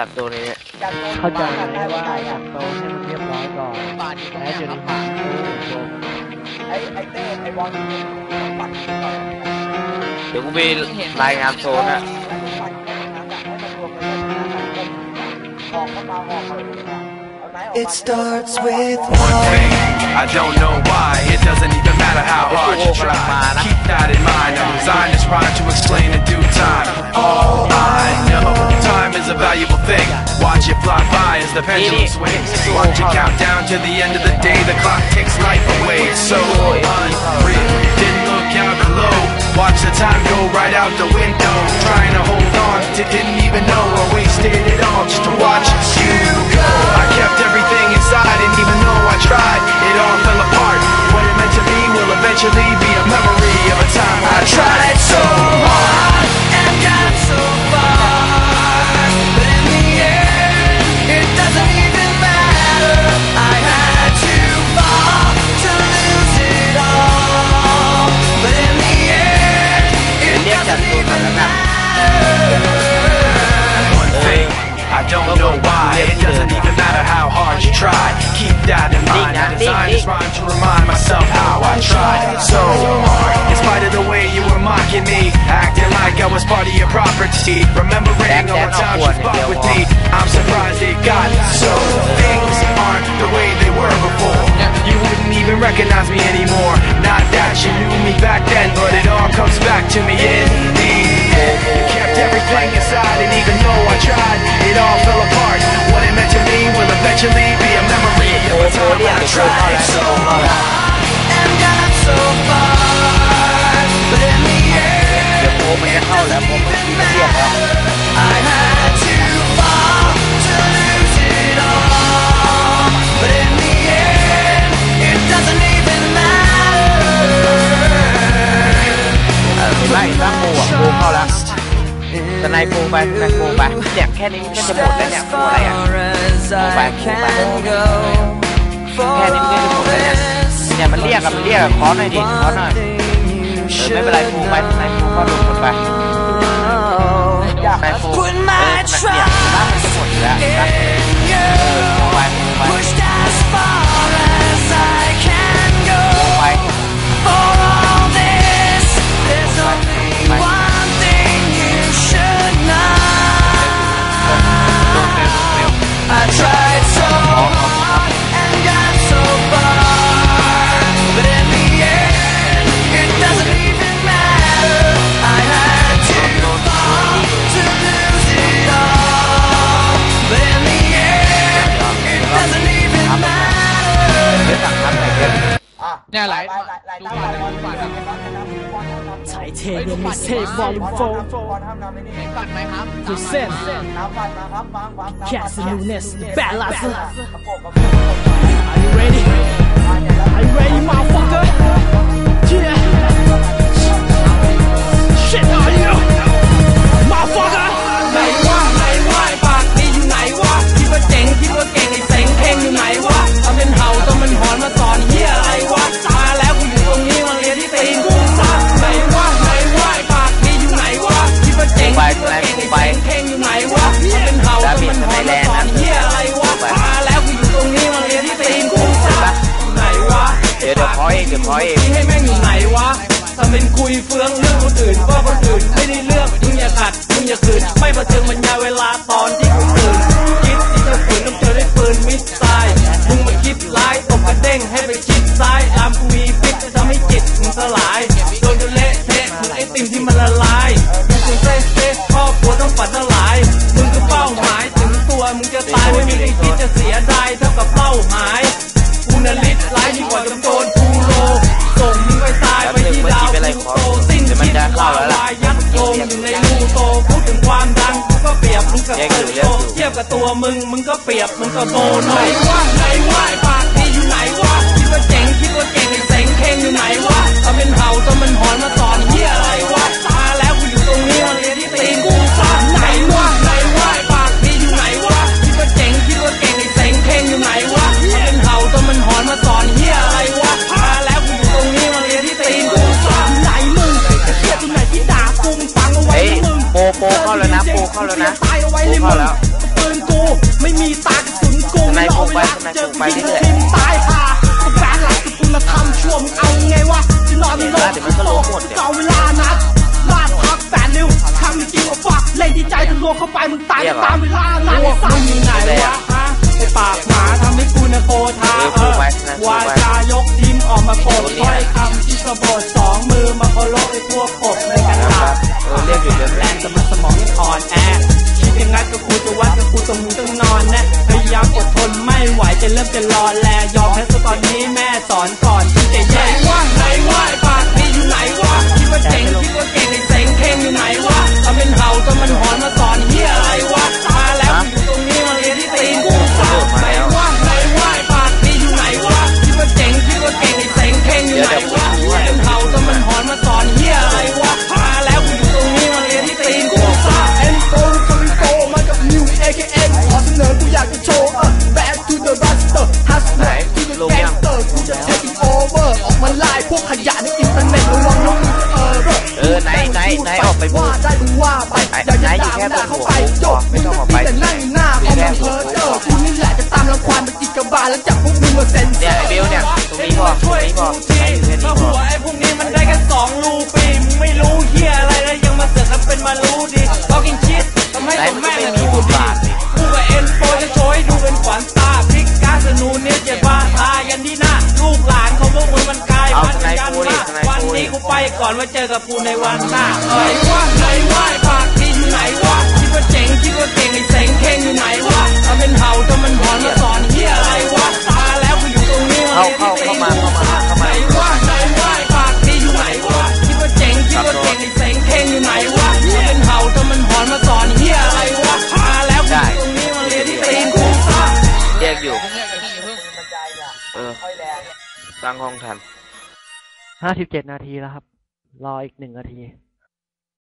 จับตัวนี้เข้าใจไหมว่าจับโตะให้มันเรียบร้อยก่อนแล้วจะได้ผ่านเข้าสู่จบไอ้ไอ้เต้ไอ้บอลปัดก่อนเดี๋ยวกูมีรายงานโซนอะปัดแค่นั้นให้มันรวมกันออกเข้ามาออกเข้ามาเอาไหนออก It starts with One thing, I don't know why. It doesn't even matter how hard you try. Keep that in mind. I'm designed this rhyme to explain in due time. The pendulum swings. Watch it count down to the end of the day. The clock takes life away. It's so unreal. Didn't look out below. Watch the time go right out the window. Trying to hold on to didn't even know I wasted it all just to watch you go. I kept everything inside, and even though I tried, it all fell apart. What it meant to me will eventually to me in the end. You kept everything inside and even though I tried It all fell apart. What it meant to me will eventually be a memory Of a time when I tried so hard. And got so far. But in the end It didn't matter. I had ค่นี้มันก็จะหมดแล้วเนี่ยหัวอะไรอะ as I can go. แค่นี้มันก็จะหมดแล้วเนี่ยเนี่ยมันเรียกอะมันเรียกอะขอหน่อยดิขอหน่อยเออไม่เป็นไรฟูไปสไนฟูก็ดูหมดไปไปฟู เนี่ยไหลไหลไหลไหลไหลบอลบอลบอลบอลใช้เทเดมิเซฟอลโฟบอลทำนำไม่นี่ปัดไหมครับจุดเส้นน้ำปัดมาครับวางวางแคสนูเนสแบลลัสประกบกับ Are you ready Are you ready motherfucker อเอยเองที่ให้แม่งอยู่ไหนวะทำเป็นคุยเฟืองเรื่องคนอื่นว่าคนอื่นไม่ได้เลือกมึงอย่าขัดมึงอย่าขืนไม่มาถึงบรรยาเวลาตอนที่กูตื่นคิดที่จะฝืนต้องเจอด้วยปืนมิสไซล์มึงมาคิดร้ายตบกระเด้งให้ไปคิดซ้ายตามกูมีพิษจะทำให้จิตมึงสลายโดนจนเละเทะเหมือนไอติมที่มันละลายมึงคงเซ่เซ่ครอบครัวต้องฝันละลายมึงก็เป้าหมายถึงตัวมึงจะตายไม่มีใครคิดจะเสียดายเท่ากับเป้าหมายกูนาลิตร้ายยิ่งกว่าจำโจรกูโล ยัดโยงอยู่ในรูโตพูดถึงความดังกูก็เปรียบมึงกับเติบโตเทียบกับตัวมึงมึงก็เปรียบมึงกับโบโนไหนวะไหนวะไอ้ปากดีอยู่ไหนวะคิดว่าเจ๋งคิดว่าเก่งไอ้เสงเพลงอยู่ไหนวะทำเป็นเห่าจนมันหอนมาสอนเฮียอะไรวะ ที่ด่ากูมึงฟังเอาไว้เฮ้ยนะมึงโปโปเข้าแล้วนะโปเข้าแล้วนะตายเอาโปไว้เลยมึเข้างแล้วปืนเจอไปกูยิงเรื่อยๆทิมตายห่ากูแบนหลักกูละทำชั่วมึงเอาไงวะจะนอนในโลกเดี๋ยวมันก็ลงหมดเนี่ยเก่าเวลานัดลาดพักแปดนิ้วคำนี้จริงว่าฟักเล่นที่ใจทะลวงเข้าไปมึงตายเรียกเหรอตามเวลานัดไอ้สัตว์อยู่ไหนวะฮะไอ้ปากหมาทำให้กูนะโกธาเออเอพูดอไว้นะวาจายกทีมออกมาโกดตัวนี้ถ้อยคำที่สะบดสองมือมาเคารพไอ้พวกกบในกันคตารับ เออเรียกอยู่เดิมแรงแต่มันสมองยังอ่อนแอคิดยังไงก็คูจะวัดก็คูตรงมึงต้องนอนนะพยายามอดทนไม่ไหวจะเริ่มจะรอแลยอมแพ้ซะตอนนี้แม่สอนก่อนที่จะแย่ว่า เข้าไปพอไม่ต้องออกไปแต่นั่งอยู่หน้าคอมมันเพอเจอกูนี่แหละจะตามรังควานไปจิกกระบาลแล้วจับพวกมึงมาเซ็นเนี่ยไอ้เบลเนี่ยตรงนี้พอตรงนี้พอไหนอยู่แค่นี้พอหัวไอ้พวกนี้มันได้แค่สองรูปีมึงไม่รู้เฮียอะไรแล้วยังมาเสือกแล้วเป็นมารู้ดิเรากินชิดทำให้ไหนตัวมันก็แม่ไม่งดูดีกูกับเอ็นโปจะโชว์ให้ดูเป็นขวัญตาพลิกกาสนูเนี่ยเจ็บบ้าตายกันที่หน้าลูกหลานของพวกมึงมันกลายพันสไนกันมาวันนี้กูไปก่อนไว้เจอกับกูในวันหน้าไหนว่าไหนว่าปาก ไหนวะคิดว่าเจ๋งคิดว่าเก่งไอ้เสงเข่งอยู่ไหนวะทำเป็นเห่าจนมันหอนมาสอนเฮียอะไรวะตาแล้วกูอยู่ตรงนี้เข้าเข้าเข้ามาเข้ามาเข้าไหนมาว่าไหนว่าไอ้ปากดีอยู่ไหนวะคิดว่าเจ๋งคิดว่าเก่งไอ้เสงเข่งอยู่ไหนวะทำเป็นเห่าจนมันหอนมาสอนเฮียอะไรวะมาแล้วกูอยู่ตรงนี้มาเรียนที่ตีนกูซะเรียกอยู่บันไดอะเออค่อยแรงตั้งห้องทันห้าสิบเจ็ดนาทีแล้วครับ รออีกหนึ่งนาที